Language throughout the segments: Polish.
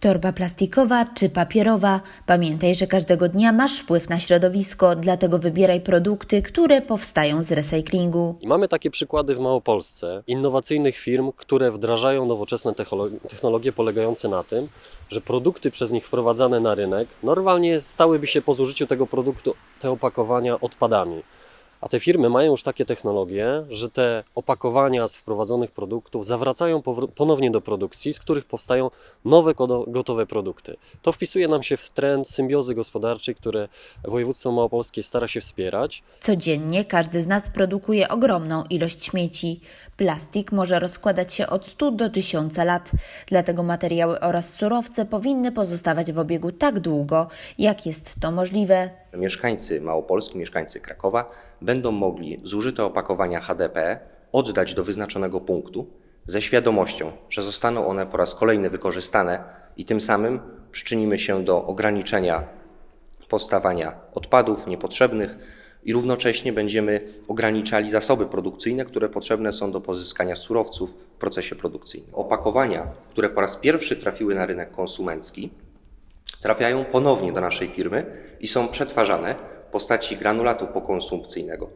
Torba plastikowa czy papierowa. Pamiętaj, że każdego dnia masz wpływ na środowisko, dlatego wybieraj produkty, które powstają z recyklingu. I mamy takie przykłady w Małopolsce innowacyjnych firm, które wdrażają nowoczesne technolo- technologie polegające na tym, że produkty przez nich wprowadzane na rynek normalnie stałyby się po zużyciu tego produktu, te opakowania odpadami. A te firmy mają już takie technologie, że te opakowania z wprowadzonych produktów zawracają ponownie do produkcji, z których powstają nowe gotowe produkty. To wpisuje nam się w trend symbiozy gospodarczej, które województwo małopolskie stara się wspierać. Codziennie każdy z nas produkuje ogromną ilość śmieci. Plastik może rozkładać się od 100 do 1000 lat, dlatego materiały oraz surowce powinny pozostawać w obiegu tak długo, jak jest to możliwe. Mieszkańcy Małopolski, mieszkańcy Krakowa będą mogli zużyte opakowania HDP oddać do wyznaczonego punktu ze świadomością, że zostaną one po raz kolejny wykorzystane i tym samym przyczynimy się do ograniczenia powstawania odpadów niepotrzebnych i równocześnie będziemy ograniczali zasoby produkcyjne, które potrzebne są do pozyskania surowców w procesie produkcyjnym. Opakowania, które po raz pierwszy trafiły na rynek konsumencki, trafiają ponownie do naszej firmy i są przetwarzane w postaci granulatu pokonsumpcyjnego.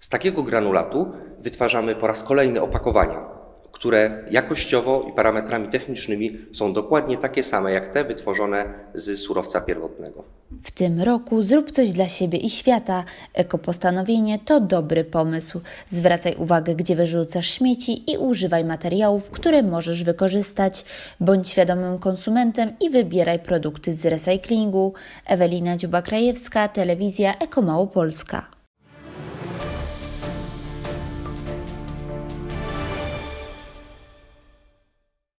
Z takiego granulatu wytwarzamy po raz kolejny opakowania, które jakościowo i parametrami technicznymi są dokładnie takie same jak te wytworzone z surowca pierwotnego. W tym roku zrób coś dla siebie i świata. Ekopostanowienie to dobry pomysł. Zwracaj uwagę, gdzie wyrzucasz śmieci i używaj materiałów, które możesz wykorzystać. Bądź świadomym konsumentem i wybieraj produkty z recyklingu. Ewelina Dziuba-Krajewska, Telewizja Eko Małopolska.